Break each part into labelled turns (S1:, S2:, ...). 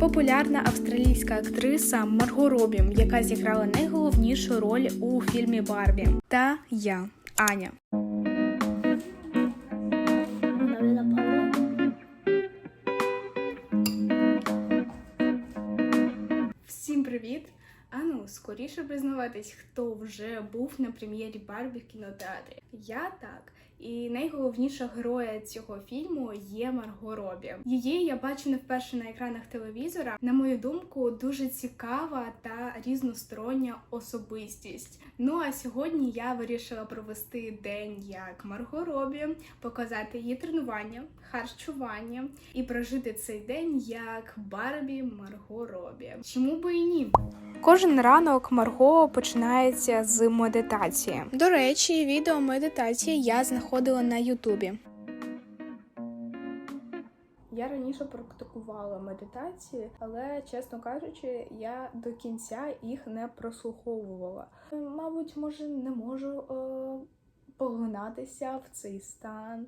S1: популярна австралійська актриса Марго Робі, яка зіграла найголовнішу роль у фільмі Барбі. Та я, Аня. Всім привіт! А ну, скоріше признаватись, хто вже був на прем'єрі Барбі в кінотеатрі. Я так. І найголовніша героя цього фільму є Марго Робі. Її я бачу не вперше на екранах телевізора. На мою думку, дуже цікава та різностороння особистість. Ну а сьогодні я вирішила провести день як Марго Робі, показати її тренування, харчування і прожити цей день як Барбі Марго Робі. Чому би і ні? Кожен ранок Марго починається з медитації. До речі, відео медитації я знаходила на Ютубі. Я раніше практикувала медитації, але чесно кажучи, я до кінця їх не прослуховувала. Мабуть, може, не можу е, поглинатися в цей стан.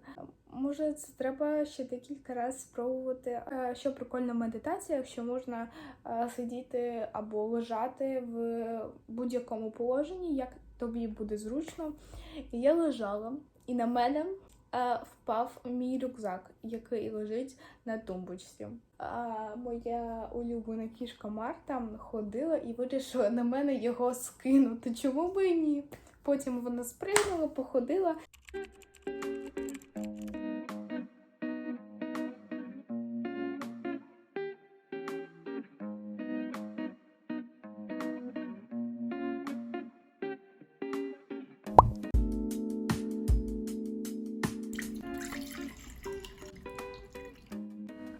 S1: Може, це треба ще декілька разів спробувати. Е, Що прикольна медитація, якщо можна е, сидіти або лежати в будь-якому положенні, як тобі буде зручно. Я лежала, і на мене е, впав мій рюкзак, який лежить на тумбочці. А моя улюблена кішка Марта ходила і вирішила на мене його скинути. Чому би ні? Потім вона спригнула, походила.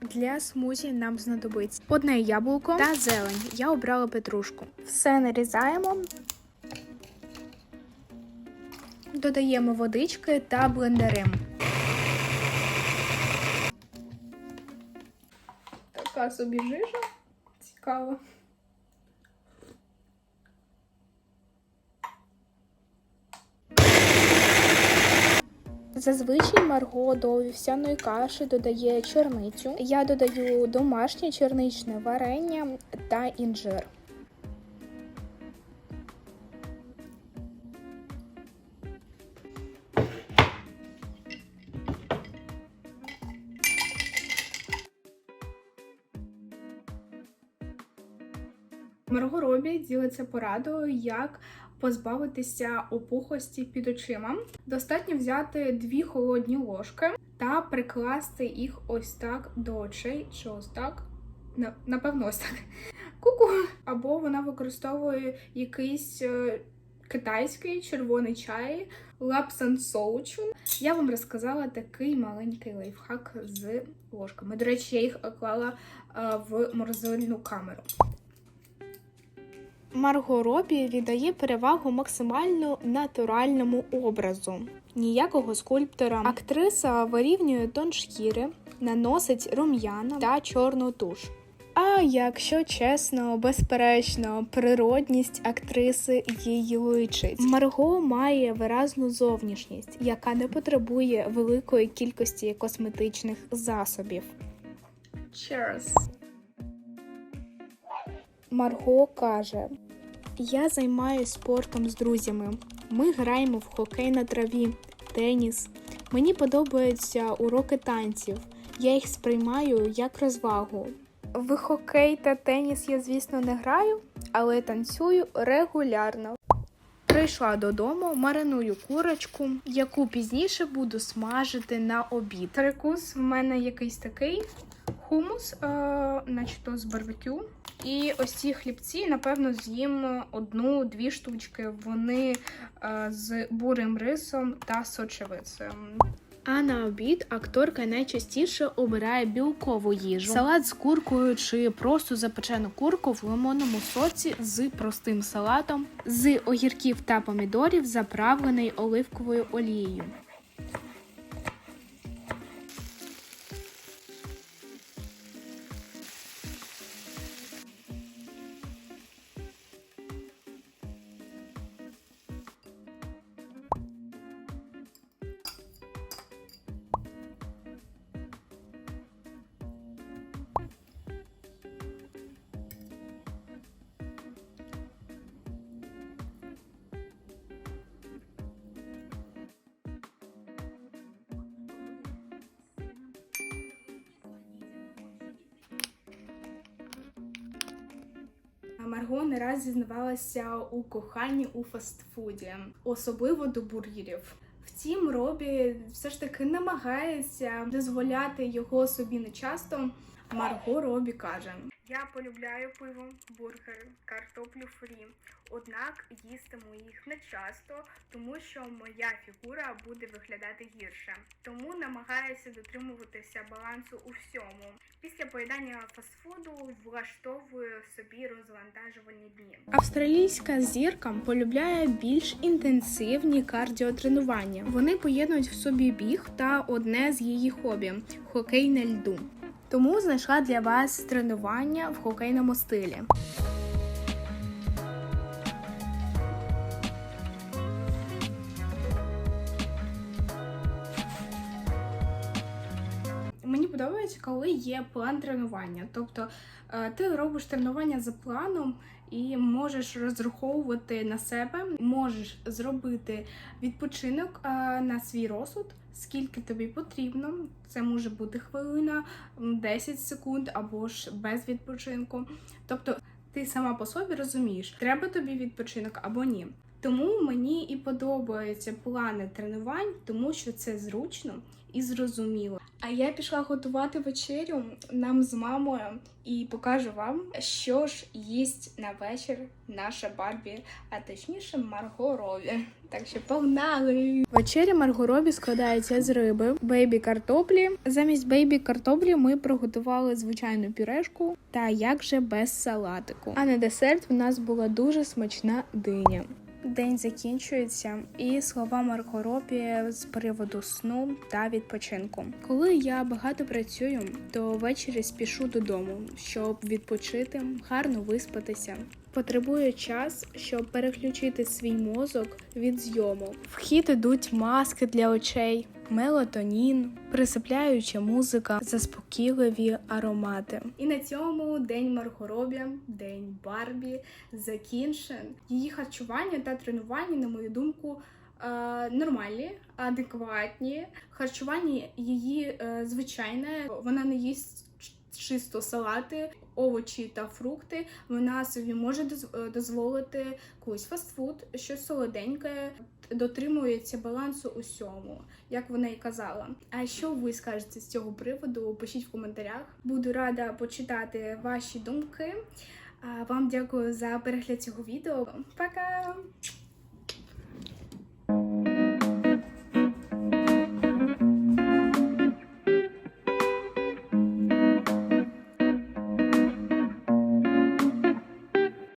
S1: Для смузі нам знадобиться одне яблуко та зелень. Я обрала петрушку. Все нарізаємо. Додаємо водички та блендеримо. Така собі жижа. Цікаво. Зазвичай Марго до вівсяної каші додає чорницю. Я додаю домашнє чорничне варення та інжир. Марго Робі ділиться порадою, як позбавитися опухості під очима. Достатньо взяти дві холодні ложки та прикласти їх ось так до очей, чи ось так. Напевно, ось так. Ку-ку. Або вона використовує якийсь е, китайський червоний чай, лапсан соучун. Я вам розказала такий маленький лайфхак з ложками. До речі, я їх клала е, в морозильну камеру. Марго Робі віддає перевагу максимально натуральному образу. Ніякого скульптора. Актриса вирівнює тон шкіри, наносить рум'яна та чорну туш. А якщо чесно, безперечно, природність актриси її личить. Марго має виразну зовнішність, яка не потребує великої кількості косметичних засобів. Cheers! Марго каже: Я займаюся спортом з друзями. Ми граємо в хокей на траві, теніс. Мені подобаються уроки танців. Я їх сприймаю як розвагу. В хокей та теніс я, звісно, не граю, але танцюю регулярно. Прийшла додому, мариную курочку, яку пізніше буду смажити на обід. Перекус в мене якийсь такий хумус, е, начебто з барбекю. І ось ці хлібці, напевно, з'їм одну-дві штучки. Вони е, з бурим рисом та сочевицею. А на обід акторка найчастіше обирає білкову їжу, салат з куркою чи просто запечену курку в лимонному соці з простим салатом, з огірків та помідорів, заправлений оливковою олією. Марго не раз зізнавалася у коханні у фастфуді, особливо до бургерів. Втім, Робі все ж таки намагається дозволяти його собі нечасто. Марго Робі каже: Я полюбляю пиво, бургер, картоплю фрі. Однак їстиму їх не часто, тому що моя фігура буде виглядати гірше. Тому намагаюся дотримуватися балансу у всьому. Після поїдання фастфуду влаштовую собі розвантажувальні дні. Австралійська зірка полюбляє більш інтенсивні кардіотренування. Вони поєднують в собі біг та одне з її хобі хокей на льду. Тому знайшла для вас тренування в хокейному стилі. Подобається, коли є план тренування. Тобто е, ти робиш тренування за планом і можеш розраховувати на себе, можеш зробити відпочинок е, на свій розсуд, скільки тобі потрібно. Це може бути хвилина, 10 секунд або ж без відпочинку. Тобто ти сама по собі розумієш, треба тобі відпочинок або ні. Тому мені і подобаються плани тренувань, тому що це зручно і зрозуміло. А я пішла готувати вечерю нам з мамою і покажу вам, що ж їсть на вечір наша Барбі, а точніше Марго Робі. Так що погнали! Вечеря Марго Робі складається з риби, бейбі картоплі. Замість бейбі картоплі ми приготували звичайну пюрешку та як же без салатику. А на десерт в нас була дуже смачна диня. День закінчується, і слова Марко Робі з приводу сну та відпочинку. Коли я багато працюю, то ввечері спішу додому, щоб відпочити, гарно виспатися. Потребує час, щоб переключити свій мозок від зйому. В хід ідуть маски для очей, мелатонін, присипляюча музика, заспокійливі аромати. І на цьому день Маргоробі, день Барбі закінчен. Її харчування та тренування, на мою думку. е, Нормальні, адекватні. Харчування її е, звичайне. Вона не їсть чисто салати, овочі та фрукти. Вона собі може е, дозволити колись фастфуд, щось солоденьке, дотримується балансу усьому, як вона і казала. А що ви скажете з цього приводу? Пишіть в коментарях. Буду рада почитати ваші думки. Вам дякую за перегляд цього відео. Пока!